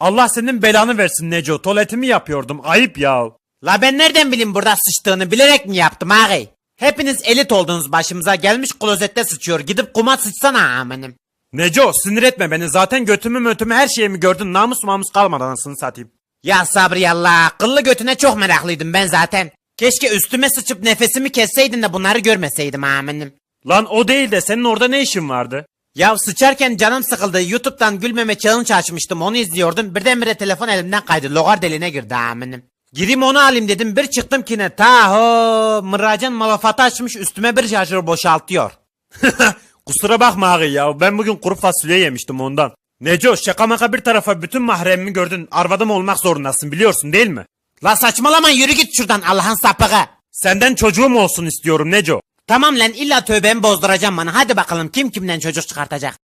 Allah senin belanı versin Neco. Tuvaletimi yapıyordum. Ayıp ya. La ben nereden bileyim burada sıçtığını bilerek mi yaptım ağay? Hepiniz elit oldunuz başımıza gelmiş klozette sıçıyor. Gidip kuma sıçsana amenim. Neco sinir etme beni. Zaten götümü mötümü her şeyimi gördün. Namus mamus kalmadı anasını satayım. Ya sabri Allah kıllı götüne çok meraklıydım ben zaten. Keşke üstüme sıçıp nefesimi kesseydin de bunları görmeseydim amenim. Lan o değil de senin orada ne işin vardı? Ya sıçarken canım sıkıldı. YouTube'dan gülmeme challenge açmıştım. Onu izliyordum. Birdenbire telefon elimden kaydı. Logar deliğine girdi amenim. Gireyim onu alayım dedim. Bir çıktım ki ne. Taho. Mıracan malafatı açmış üstüme bir şarjör boşaltıyor. Kusura bakma ağabey ya. Ben bugün kuru fasulye yemiştim ondan. Neco şaka maka bir tarafa bütün mahremimi gördün. Arvadım olmak zorundasın biliyorsun değil mi? La saçmalama yürü git şuradan Allah'ın sapığı. Senden çocuğum olsun istiyorum Neco. Tamam lan illa tövbemi bozduracağım bana. Hadi bakalım kim kimden çocuk çıkartacak.